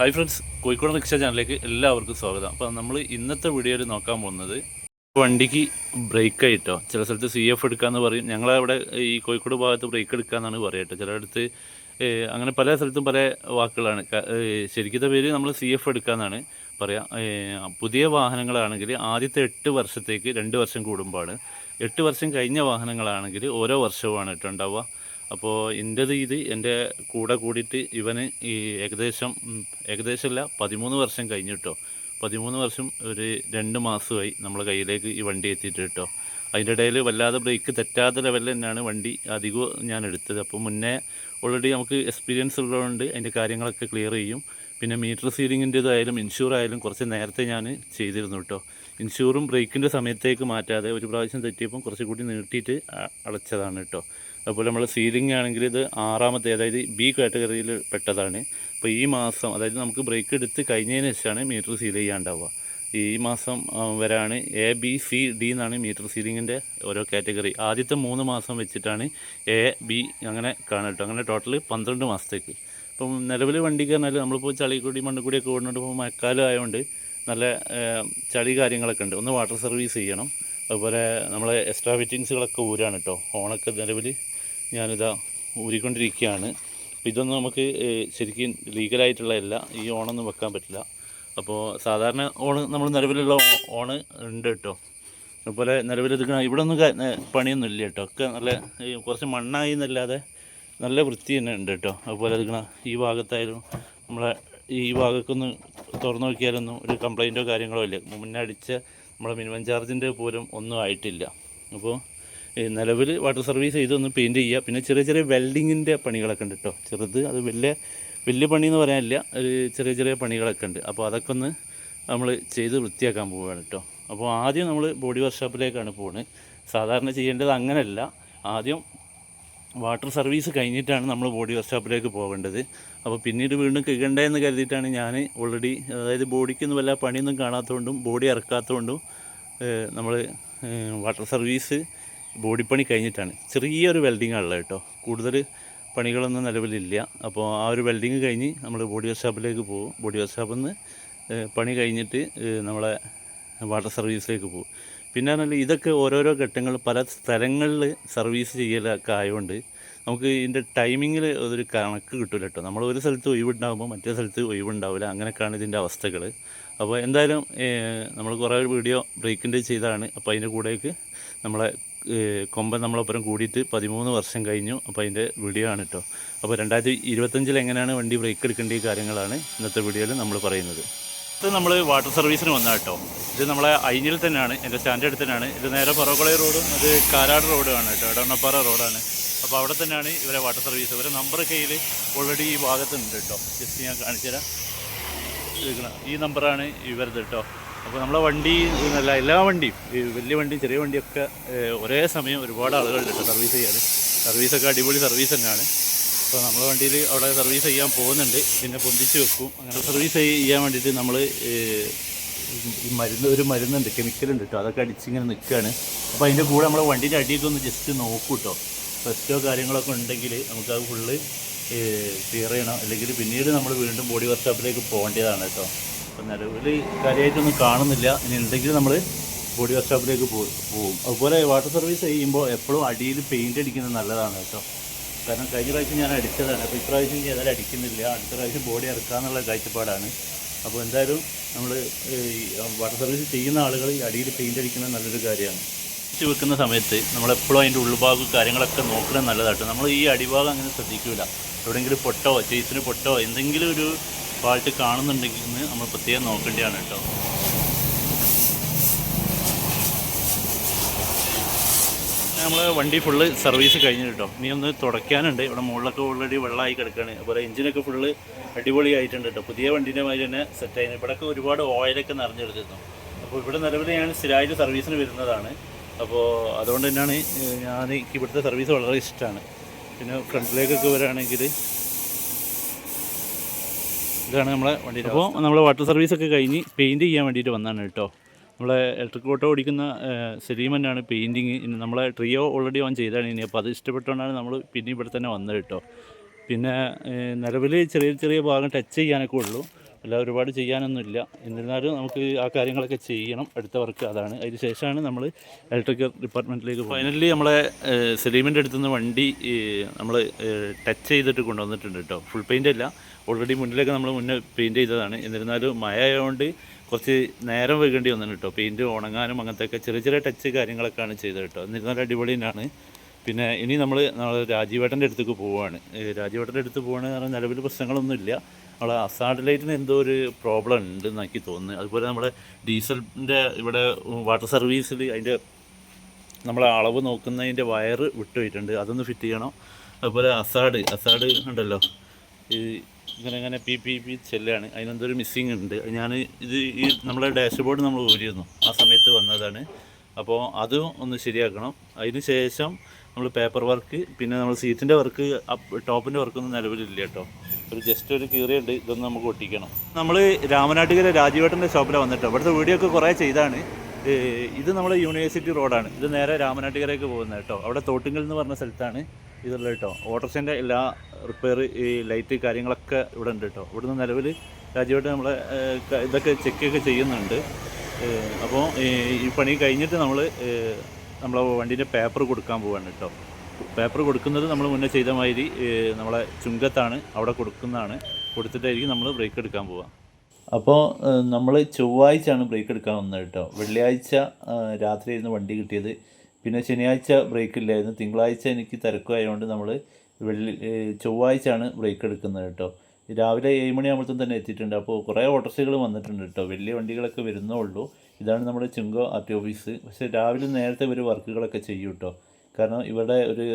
Hi friends Kozhikode rickshaw ചാനലിലേക്ക് എല്ലാവർക്കും സ്വാഗതം. അപ്പോൾ നമ്മൾ ഇന്നത്തെ വീഡിയോയിൽ നോക്കാൻ പോകുന്നത് വണ്ടിക്ക് ബ്രേക്ക് ആയിട്ടോ ചില സ്ഥലത്ത് സി എഫ് എടുക്കാന്ന് പറയും. ഞങ്ങളവിടെ ഈ കോഴിക്കോട് ഭാഗത്ത് ബ്രേക്ക് എടുക്കാന്നാണ് പറയുക ചിലയിടത്ത് ഏഹ്, അങ്ങനെ പല സ്ഥലത്തും പല വാക്കുകളാണ്. ശരിക്കത്തെ പേര് നമ്മൾ സി എഫ് എടുക്കാന്നാണ് പറയാം. പുതിയ വാഹനങ്ങളാണെങ്കിൽ ആദ്യത്തെ എട്ട് വർഷത്തേക്ക് രണ്ട് വർഷം കൂടുമ്പോഴാണ് എട്ട് വർഷം കഴിഞ്ഞ വാഹനങ്ങളാണെങ്കിൽ ഓരോ വർഷവുമാണ് കേട്ടോ ഉണ്ടാവുക. അപ്പോൾ എന്റെ ഇത് എന്റെ കൂടെ കൂടിയിട്ട് ഇവന് ഈ ഏകദേശം ഏകദേശമല്ല പതിമൂന്ന് വർഷം കഴിഞ്ഞു കേട്ടോ പതിമൂന്ന് വർഷം ഒരു രണ്ട് മാസമായി നമ്മളെ കയ്യിലേക്ക് ഈ വണ്ടി എത്തിയിട്ട് കേട്ടോ അതിന്റെ ഇടയിൽ വല്ലാതെ ബ്രേക്ക് തെറ്റാത്ത ലെവലിൽ തന്നെയാണ് വണ്ടി അധികവും ഞാൻ എടുത്തത്. അപ്പോൾ മുന്നേ ഓൾറെഡി നമുക്ക് എക്സ്പീരിയൻസ് ഉള്ളതുകൊണ്ട് അതിന്റെ കാര്യങ്ങളൊക്കെ ക്ലിയർ ചെയ്യും. പിന്നെ മീറ്റർ സീലിങ്ങിന്റെതായാലും ഇൻഷൂർ ആയാലും കുറച്ച് നേരത്തെ ഞാൻ ചെയ്തിരുന്നു കേട്ടോ ഇൻഷൂറും ബ്രേക്കിന്റെ സമയത്തേക്ക് മാറ്റാതെ ഒരു പ്രാവശ്യം തെറ്റിയപ്പം കുറച്ചുകൂടി നീട്ടിയിട്ട് അടച്ചതാണ് കേട്ടോ അതുപോലെ നമ്മൾ സീലിംഗ് ആണെങ്കിൽ ഇത് ആറാമത്തെ അതായത് ബി കാറ്റഗറിയിൽ പെട്ടതാണ്. അപ്പോൾ ഈ മാസം അതായത് നമുക്ക് ബ്രേക്ക് എടുത്ത് കഴിഞ്ഞതിന് ശേഷമാണ് മീറ്റർ സീൽ ചെയ്യാണ്ടാവുക. ഈ മാസം വരാണ് എ ബി സി ഡി എന്നാണ് മീറ്റർ സീലിങ്ങിന്റെ ഓരോ കാറ്റഗറി ആദ്യത്തെ മൂന്ന് മാസം വെച്ചിട്ടാണ് എ ബി അങ്ങനെ കാണട്ടോ അങ്ങനെ ടോട്ടൽ പന്ത്രണ്ട് മാസത്തേക്ക്. ഇപ്പം നിലവിൽ വണ്ടി പറഞ്ഞാൽ നമ്മളിപ്പോൾ ചളിക്കൂടി മണ്ണുകൂടിയൊക്കെ ഓടുന്നുണ്ട്. ഇപ്പോൾ മഴക്കാലം ആയതുകൊണ്ട് നല്ല ചളി കാര്യങ്ങളൊക്കെ ഉണ്ട്. ഒന്ന് വാട്ടർ സർവീസ് ചെയ്യണം. അതുപോലെ നമ്മളെ എക്സ്ട്രാ ഫിറ്റിങ്സുകളൊക്കെ ഊരാണ് കേട്ടോ ഓണൊക്കെ നിലവിൽ ഞാനിതാ ഊരിക്കൊണ്ടിരിക്കുകയാണ്. ഇതൊന്നും നമുക്ക് ശരിക്കും ലീഗലായിട്ടുള്ളതല്ല ഈ ഓണൊന്നും വെക്കാൻ പറ്റില്ല. അപ്പോൾ സാധാരണ ഓണ് നമ്മൾ നിലവിലുള്ള ഓണ് ഉണ്ട് കേട്ടോ. അതുപോലെ നിലവിലെടുക്കണ ഇവിടെ ഒന്നും പണിയൊന്നും ഇല്ല കേട്ടോ. ഒക്കെ നല്ല കുറച്ച് മണ്ണായി എന്നല്ലാതെ നല്ല വൃത്തി തന്നെ ഉണ്ട് കേട്ടോ. അതുപോലെ എടുക്കണ ഈ ഭാഗത്തായാലും നമ്മളെ ഈ ഭാഗത്തൊന്ന് തുറന്നു നോക്കിയാലൊന്നും ഒരു കംപ്ലൈന്റോ കാര്യങ്ങളോ ഇല്ല. മുന്നേ നമ്മളെ മിനിമം ചാർജിന്റെ പോലും ഒന്നും ആയിട്ടില്ല. അപ്പോൾ നിലവിൽ വാട്ടർ സർവീസ് ചെയ്തൊന്ന് പെയിന്റ് ചെയ്യുക. പിന്നെ ചെറിയ ചെറിയ വെൽഡിങ്ങിന്റെ പണികളൊക്കെ ഉണ്ട് കേട്ടോ ചെറുത് അത് വലിയ വലിയ പണി എന്ന് പറയാനില്ല. ഒരു ചെറിയ ചെറിയ പണികളൊക്കെ ഉണ്ട്. അപ്പോൾ അതൊക്കെ ഒന്ന് നമ്മൾ ചെയ്ത് വൃത്തിയാക്കാൻ പോവുകയാണ് കേട്ടോ അപ്പോൾ ആദ്യം നമ്മൾ ബോഡി വർക്ക്ഷോപ്പിലേക്കാണ് പോകുന്നത് സാധാരണ ചെയ്യേണ്ടത് അങ്ങനെയല്ല ആദ്യം വാട്ടർ സർവീസ് കഴിഞ്ഞിട്ടാണ് നമ്മൾ ബോഡി വർക്ക്ഷോപ്പിലേക്ക് പോകേണ്ടത് അപ്പോൾ പിന്നീട് വീണ്ടും കഴുകണ്ടേ എന്ന് കരുതിയിട്ടാണ് ഞാൻ ഓൾറെഡി അതായത് ബോഡിക്കൊന്നും വല്ല പണിയൊന്നും കാണാത്തതുകൊണ്ടും ബോഡി ഇറക്കാത്തതുകൊണ്ടും നമ്മൾ വാട്ടർ സർവീസ് ബോഡി പണി കഴിഞ്ഞിട്ടാണ്. ചെറിയൊരു വെൽഡിംഗ് ഉള്ളത് കേട്ടോ. കൂടുതൽ പണികളൊന്നും നിലവിലില്ല. അപ്പോൾ ആ ഒരു വെൽഡിങ് കഴിഞ്ഞ് നമ്മൾ ബോഡി വർക്ക്ഷോപ്പിലേക്ക് പോകും. ബോഡി വർക്ക്ഷോപ്പിൽ നിന്ന് പണി കഴിഞ്ഞിട്ട് നമ്മളെ വാട്ടർ സർവീസിലേക്ക് പോകും. പിന്നെ പറഞ്ഞാൽ ഇതൊക്കെ ഓരോരോ ഘട്ടങ്ങൾ പല സ്ഥലങ്ങളിൽ സർവീസ് ചെയ്യലൊക്കെ ആയതുകൊണ്ട് നമുക്ക് ഇതിന്റെ ടൈമിങ്ങിൽ ഒരു കണക്ക് കിട്ടില്ല കേട്ടോ. നമ്മൾ ഒരു സ്ഥലത്ത് ഒഴിവുണ്ടാകുമ്പോൾ മറ്റേ സ്ഥലത്ത് ഒഴിവുണ്ടാവില്ല. അങ്ങനെയൊക്കെയാണ് ഇതിന്റെ അവസ്ഥകൾ അപ്പോൾ എന്തായാലും നമ്മൾ കുറേ വീഡിയോ ബ്രേക്കിന്റെ ചെയ്തതാണ്. അപ്പോൾ അതിന്റെ കൂടേക്ക് നമ്മളെ കൊമ്പൻ നമ്മളൊപ്പരം കൂടിയിട്ട് പതിമൂന്ന് വർഷം കഴിഞ്ഞു. അപ്പോൾ അതിന്റെ വീഡിയോ ആണ് കേട്ടോ അപ്പോൾ രണ്ടായിരത്തി ഇരുപത്തഞ്ചിൽ എങ്ങനെയാണ് വണ്ടി ബ്രേക്ക് എടുക്കേണ്ട ഈ കാര്യങ്ങളാണ് ഇന്നത്തെ വീഡിയോയിൽ നമ്മൾ പറയുന്നത്. ഇത് നമ്മൾ വാട്ടർ സർവീസിന് വന്ന കേട്ടോ ഇത് നമ്മളെ അയിഞ്ഞിൽ തന്നെയാണ് എന്റെ സ്റ്റാൻഡേർഡ് തന്നെയാണ് ഇത് നേരെ പറവക്കുളയ റോഡും അത് കാരാട് റോഡുമാണ് കേട്ടോ എടവണ്ണപ്പാറ റോഡാണ്. അപ്പോൾ അവിടെ തന്നെയാണ് ഇവരെ വാട്ടർ സർവീസ്. ഇവരെ നമ്പർ കയ്യിൽ ഓൾറെഡി ഈ ഭാഗത്തുണ്ട് കേട്ടോ ജസ്റ്റ് ഞാൻ കാണിച്ചു തരാം ഇരിക്കണം. ഈ നമ്പറാണ് ഇവരത് കേട്ടോ അപ്പോൾ നമ്മളെ വണ്ടി എന്നല്ല എല്ലാ വണ്ടിയും ഈ വലിയ വണ്ടി ചെറിയ വണ്ടിയൊക്കെ ഒരേ സമയം ഒരുപാട് ആളുകളുണ്ട് സർവീസ് ചെയ്യാൻ സർവീസൊക്കെ അടിപൊളി സർവീസ് തന്നെയാണ്. അപ്പോൾ നമ്മളെ വണ്ടിയിൽ അവിടെ സർവീസ് ചെയ്യാൻ പോകുന്നുണ്ട്. പിന്നെ പൊന്തിച്ച് വെക്കും. അങ്ങനെ സർവീസ് ചെയ്യാൻ വേണ്ടിയിട്ട് നമ്മൾ ഈ മരുന്ന് ഒരു മരുന്നുണ്ട് കെമിക്കലുണ്ട് കേട്ടോ. അതൊക്കെ അടിച്ചിങ്ങനെ നിൽക്കുകയാണ്. അപ്പോൾ അതിന്റെ കൂടെ നമ്മളെ വണ്ടീന്റെ അടിയൊക്കെ ഒന്ന് ജസ്റ്റ് നോക്കൂ കേട്ടോ. ഫസ്റ്റോ കാര്യങ്ങളൊക്കെ ഉണ്ടെങ്കിൽ നമുക്കത് ഫുള്ള് ക്ലിയർ ചെയ്യണം. അല്ലെങ്കിൽ പിന്നീട് നമ്മൾ വീണ്ടും ബോഡി വർക്ക്ഷോപ്പിലേക്ക് പോകേണ്ടതാണ് കേട്ടോ. അപ്പോൾ നിലവിൽ കാര്യമായിട്ടൊന്നും കാണുന്നില്ല. ഇനി ഉണ്ടെങ്കിൽ നമ്മൾ ബോഡി വർക്ക്ഷോപ്പിലേക്ക് പോകും അതുപോലെ വാട്ടർ സർവീസ് ചെയ്യുമ്പോൾ എപ്പോഴും അടിയിൽ പെയിന്റ് അടിക്കുന്നത് നല്ലതാണ് കേട്ടോ. കാരണം കഴിഞ്ഞ പ്രാവശ്യം ഞാൻ അടിച്ചതാണ്. അപ്പോൾ ഇപ്രാവശ്യം ഏതായാലും അടിക്കുന്നില്ല. അടുത്ത പ്രാവശ്യം ബോഡി ഇറക്കാമെന്നുള്ള കാഴ്ചപ്പാടാണ്. അപ്പോൾ എന്തായാലും നമ്മൾ വാട്ടർ സർവീസ് ചെയ്യുന്ന ആളുകൾ ഈ അടിയിൽ പെയിന്റ് അടിക്കുന്നത് നല്ലൊരു കാര്യമാണ്. വെച്ച് വെക്കുന്ന സമയത്ത് നമ്മളെപ്പോഴും അതിന്റെ ഉൾഭാഗം കാര്യങ്ങളൊക്കെ നോക്കുന്നത് നല്ലതാട്ടോ. നമ്മൾ ഈ അടിഭാഗം അങ്ങനെ ശ്രദ്ധിക്കില്ല എവിടെയെങ്കിലും പൊട്ടോ ചേസിന് പൊട്ടോ എന്തെങ്കിലും ഒരു ഫാൾട്ട് കാണുന്നുണ്ടെങ്കിൽ നമ്മൾ പ്രത്യേകം നോക്കേണ്ടതാണ് കേട്ടോ. നമ്മൾ വണ്ടി ഫുള്ള് സർവീസ് കഴിഞ്ഞു കേട്ടോ. ഇനി ഒന്ന് തുടയ്ക്കാനുണ്ട്. ഇവിടെ മുകളിലൊക്കെ ഓൾറെഡി വെള്ളമായി കിടക്കുകയാണ് അതുപോലെ എഞ്ചിനൊക്കെ ഫുള്ള് അടിപൊളിയായിട്ടുണ്ട് കേട്ടോ. പുതിയ വണ്ടീന്റെ മാതിരി തന്നെ സെറ്റായിരുന്നു ഇവിടെയൊക്കെ ഒരുപാട് ഓയിലൊക്കെ നിറഞ്ഞെടുത്തിരുന്നു അപ്പോൾ ഇവിടെ നിലവിൽ ഞാൻ സ്ഥിരമായിട്ട് സർവീസിന് വരുന്നതാണ്. അപ്പോൾ അതുകൊണ്ട് തന്നെയാണ് ഞാൻ എനിക്ക് ഇവിടുത്തെ സർവീസ് വളരെ ഇഷ്ടമാണ് പിന്നെ ഫ്രണ്ടിലേക്കൊക്കെ വരാണെങ്കിൽ ഇതാണ് നമ്മളെ വണ്ടി അപ്പോൾ നമ്മൾ വാട്ടർ സർവീസ് ഒക്കെ കഴിഞ്ഞ് പെയിന്റ് ചെയ്യാൻ വേണ്ടിയിട്ട് വന്നതാണ് കേട്ടോ. നമ്മളെ ഇലക്ട്രിക് ഓട്ടോ ഓടിക്കുന്ന സെലീമെന്റാണ് പെയിന്റിങ് ഇനി നമ്മളെ ട്രിയോ ഓൾറെഡി ഓൺ ചെയ്താണ് ഇനി. അപ്പോൾ അത് ഇഷ്ടപ്പെട്ടുകൊണ്ടാണ് നമ്മൾ പിന്നെ ഇവിടെ തന്നെ വന്നത് കേട്ടോ. പിന്നെ നിലവിൽ ചെറിയ ചെറിയ ഭാഗം ടച്ച് ചെയ്യാനൊക്കെ ഉള്ളൂ. അല്ല ഒരുപാട് ചെയ്യാനൊന്നുമില്ല. എന്നിരുന്നാലും നമുക്ക് ആ കാര്യങ്ങളൊക്കെ ചെയ്യണം. അടുത്ത വർക്ക് അതാണ്. അതിന് ശേഷമാണ് നമ്മൾ ഇലക്ട്രിക്കൽ ഡിപ്പാർട്ട്മെന്റിലേക്ക് ഫൈനലി നമ്മളെ സെലീമെന്റ് അടുത്തുനിന്ന് അടുത്ത് നിന്ന് വണ്ടി നമ്മൾ ടച്ച് ചെയ്തിട്ട് കൊണ്ടുവന്നിട്ടുണ്ട് കേട്ടോ. ഫുൾ പെയിന്റ് അല്ല. ഓൾറെഡി മുന്നിലൊക്കെ നമ്മൾ മുന്നേ പെയിന്റ് ചെയ്തതാണ്. എന്നിരുന്നാലും മഴ ആയതുകൊണ്ട് കുറച്ച് നേരം വൈകേണ്ടി വന്നു കേട്ടോ പെയിന്റ് ഉണങ്ങാനും അങ്ങനത്തെ ഒക്കെ ചെറിയ ചെറിയ ടച്ച് കാര്യങ്ങളൊക്കെയാണ് ചെയ്തത് കേട്ടോ എന്നിരുന്നാലും അടിപൊളി തന്നെയാണ് പിന്നെ ഇനി നമ്മൾ നാളെ രാജീവേട്ടന്റെ അടുത്തേക്ക് പോവുകയാണ് രാജീവേട്ടന്റെ അടുത്ത് പോവുകയാണെന്ന് പറഞ്ഞാൽ നിലവിൽ പ്രശ്നങ്ങളൊന്നുമില്ല നമ്മളെ സാറ്റലൈറ്റിന് ലൈറ്റിന് എന്തോ ഒരു പ്രോബ്ലം ഉണ്ട് എനിക്ക് തോന്നുന്നു. അതുപോലെ നമ്മുടെ ഡീസലിന്റെ ഇവിടെ വാട്ടർ സർവീസിൽ അതിന്റെ നമ്മളെ അളവ് നോക്കുന്നതിന്റെ വയർ വിട്ടുപോയിട്ടുണ്ട്. അതൊന്ന് ഫിറ്റ് ചെയ്യണം. അതുപോലെ അസാഡ് അസാഡ് ഉണ്ടല്ലോ. ഈ ഇങ്ങനെ ഇങ്ങനെ പി പി പി ചെല്ലാണ്. അതിനെന്തൊരു മിസ്സിങ് ഉണ്ട്. ഞാൻ ഇത് ഈ നമ്മളെ ഡാഷ്ബോർഡ് നമ്മൾ ഊരിയിരുന്നു. ആ സമയത്ത് വന്നതാണ്. അപ്പോൾ അതും ഒന്ന് ശരിയാക്കണം. അതിന് ശേഷം നമ്മൾ പേപ്പർ വർക്ക് പിന്നെ നമ്മൾ സീറ്റിന്റെ വർക്ക് ടോപ്പിന്റെ വർക്കൊന്നും നിലവിലില്ല കേട്ടോ. ഒരു ജസ്റ്റ് ഒരു കീറിയുണ്ട്. ഇതൊന്നും നമുക്ക് ഒട്ടിക്കണം. നമ്മൾ രാമനാട്ടുകര രാജീവേട്ടന്റെ ഷോപ്പിലാണ് വന്നിട്ടോ. ഇവിടുത്തെ വീഡിയോ ഒക്കെ കുറേ ചെയ്താണ്. ഇത് നമ്മുടെ യൂണിവേഴ്സിറ്റി റോഡാണ് ഇത് നേരെ രാമനാട്ടുകരയ്ക്ക് പോകുന്നത് കേട്ടോ. അവിടെ തോട്ടുങ്കൽ എന്ന് പറഞ്ഞ സ്ഥലത്താണ്. ഇതുള്ളത് കേട്ടോ. ഓട്ടോസിന്റെ എല്ലാ റിപ്പയർ ഈ ലൈറ്റ് കാര്യങ്ങളൊക്കെ ഇവിടെ ഉണ്ട് കേട്ടോ. ഇവിടുന്ന് നിലവിൽ രാജ്യമായിട്ട് ക- ഇതൊക്കെ ചെക്കൊക്കെ ചെയ്യുന്നുണ്ട്. അപ്പോൾ ഈ പണി കഴിഞ്ഞിട്ട് നമ്മൾ നമ്മളെ വണ്ടീന്റെ പേപ്പർ കൊടുക്കാൻ പോവാണ് കേട്ടോ. പേപ്പർ കൊടുക്കുന്നത് നമ്മൾ മുന്നേ ചെയ്ത മാതിരി നമ്മളെ ചുങ്കത്താണ് അവിടെ കൊടുക്കുന്നതാണ്. കൊടുത്തിട്ടായിരിക്കും നമ്മൾ ബ്രേക്ക് എടുക്കാൻ പോവുക അപ്പോൾ നമ്മൾ ചൊവ്വാഴ്ചയാണ് ബ്രേക്ക് എടുക്കാൻ വന്നത് കേട്ടോ. വെള്ളിയാഴ്ച രാത്രിയായിരുന്നു വണ്ടി കിട്ടിയത്. പിന്നെ ശനിയാഴ്ച ബ്രേക്ക് ഇല്ലായിരുന്നു. തിങ്കളാഴ്ച എനിക്ക് തിരക്കായതുകൊണ്ട് നമ്മൾ വെള്ളി ചൊവ്വാഴ്ച ചൊവ്വാഴ്ചയാണ് ബ്രേക്ക് എടുക്കുന്നത് കേട്ടോ. രാവിലെ ഏഴ് മണിയാകുമ്പോഴത്തും തന്നെ എത്തിയിട്ടുണ്ട്. അപ്പോൾ കുറേ ഓട്ടോറിക്ഷകൾ വന്നിട്ടുണ്ട് കേട്ടോ. വലിയ വണ്ടികളൊക്കെ വരുന്നേ ഉള്ളൂ. ഇതാണ് നമ്മുടെ ചുങ്കോ ആർ ടി ഓഫീസ്. പക്ഷേ രാവിലെ നേരത്തെ ഇവർ വർക്കുകളൊക്കെ ചെയ്യും കേട്ടോ. കാരണം ഇവിടെ ഒരു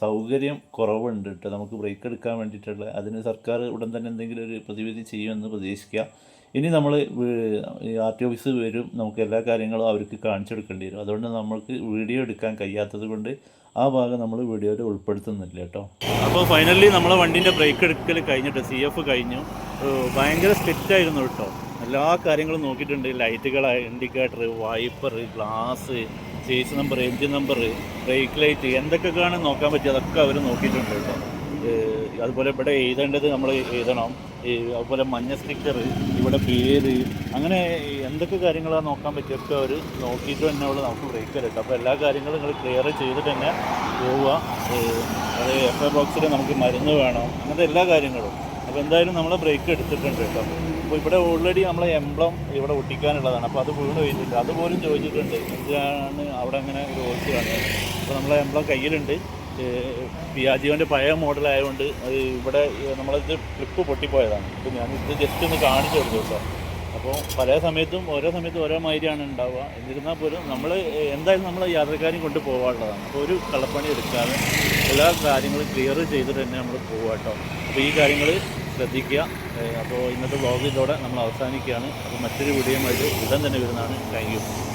സൗകര്യം കുറവുണ്ട് കേട്ടോ. നമുക്ക് ബ്രേക്ക് എടുക്കാൻ വേണ്ടിയിട്ടുള്ള. അതിന് സർക്കാർ ഉടൻ തന്നെ എന്തെങ്കിലും ഒരു പ്രതിവിധി ചെയ്യുമെന്ന് പ്രതീക്ഷിക്കുക ഇനി നമ്മൾ ആർ ടി ഓഫീസ് വരും നമുക്ക് എല്ലാ കാര്യങ്ങളും അവർക്ക് കാണിച്ചു കൊടുക്കേണ്ടി വരും. അതുകൊണ്ട് നമ്മൾക്ക് വീഡിയോ എടുക്കാൻ കഴിയാത്തത് കൊണ്ട് ആ ഭാഗം നമ്മൾ വീഡിയോയിൽ ഉൾപ്പെടുത്തുന്നില്ല കേട്ടോ. അപ്പോൾ ഫൈനലി നമ്മളെ വണ്ടീന്റെ ബ്രേക്ക് എടുക്കൽ കഴിഞ്ഞിട്ട് സി എഫ് കഴിഞ്ഞു. ഭയങ്കര സ്ട്രിക്റ്റ് ആയിരുന്നു കേട്ടോ. എല്ലാ കാര്യങ്ങളും നോക്കിയിട്ടുണ്ട്. ലൈറ്റുകൾ indicator wiper glass chassis number engine number brake light എന്തൊക്കെയാണ് നോക്കാൻ പറ്റിയ അതൊക്കെ അവർ നോക്കിയിട്ടുണ്ട് കേട്ടോ. അതുപോലെ ഇവിടെ എഴുതേണ്ടത് നമ്മൾ എഴുതണം. അതുപോലെ മഞ്ഞ സ്റ്റിക്കർ ഇവിടെ പേര് അങ്ങനെ എന്തൊക്കെ കാര്യങ്ങളാണ് നോക്കാൻ പറ്റിയൊക്കെ അവർ നോക്കിയിട്ട് തന്നെ അവൾ നമുക്ക് ബ്രേക്ക് തരട്ടെ അപ്പോൾ എല്ലാ കാര്യങ്ങളും നിങ്ങൾ ക്ലിയർ ചെയ്തിട്ട് തന്നെ പോവുക. അത് എഫ് എ ബോക്സിൽ നമുക്ക് മരുന്ന് വേണം. അങ്ങനത്തെ എല്ലാ കാര്യങ്ങളും. അപ്പോൾ എന്തായാലും നമ്മൾ ബ്രേക്ക് എടുത്തിട്ടുണ്ട് കേട്ടോ. അപ്പോൾ ഇവിടെ ഓൾറെഡി നമ്മളെ എംബ്ലം ഇവിടെ ഒട്ടിക്കാനുള്ളതാണ്. അപ്പോൾ അത് വീണ് കഴിഞ്ഞിട്ട് അതുപോലും ചോദിച്ചിട്ടുണ്ട് എന്തിനാണ് അവിടെ അങ്ങനെ ഒരു ഓർച്ച് കാണുന്നത് അപ്പോൾ നമ്മളെ എംബ്ലം കയ്യിലുണ്ട്. പിയാജിയോന്റെ പഴയ മോഡലായതുകൊണ്ട് അത് ഇവിടെ നമ്മളത് ട്രിപ്പ് പൊട്ടിപ്പോയതാണ്. അപ്പോൾ ഇത് ജസ്റ്റ് ഒന്ന് കാണിച്ചു കൊടുത്തു കേട്ടോ. അപ്പോൾ പല സമയത്തും ഓരോ സമയത്തും ഓരോ മാതിരിയാണ് ഉണ്ടാവുക. എന്നിരുന്നാൽ പോലും നമ്മൾ എന്തായാലും നമ്മൾ യാത്രക്കാരെയും കൊണ്ട് പോകാനുള്ളതാണ്. അപ്പോൾ ഒരു കള്ളപ്പണി എടുക്കാതെ എല്ലാ കാര്യങ്ങളും ക്ലിയർ ചെയ്തിട്ട് തന്നെ നമ്മൾ പോവുക കേട്ടോ. അപ്പോൾ ഈ കാര്യങ്ങൾ ശ്രദ്ധിക്കുക. അപ്പോൾ ഇന്നത്തെ വ്ളോഗ് ഇതോടെ നമ്മൾ അവസാനിക്കുകയാണ്. അപ്പോൾ മറ്റൊരു വീഡിയോയുമായിട്ട് ഉടൻ തന്നെ വരുന്നതാണ്. താങ്ക്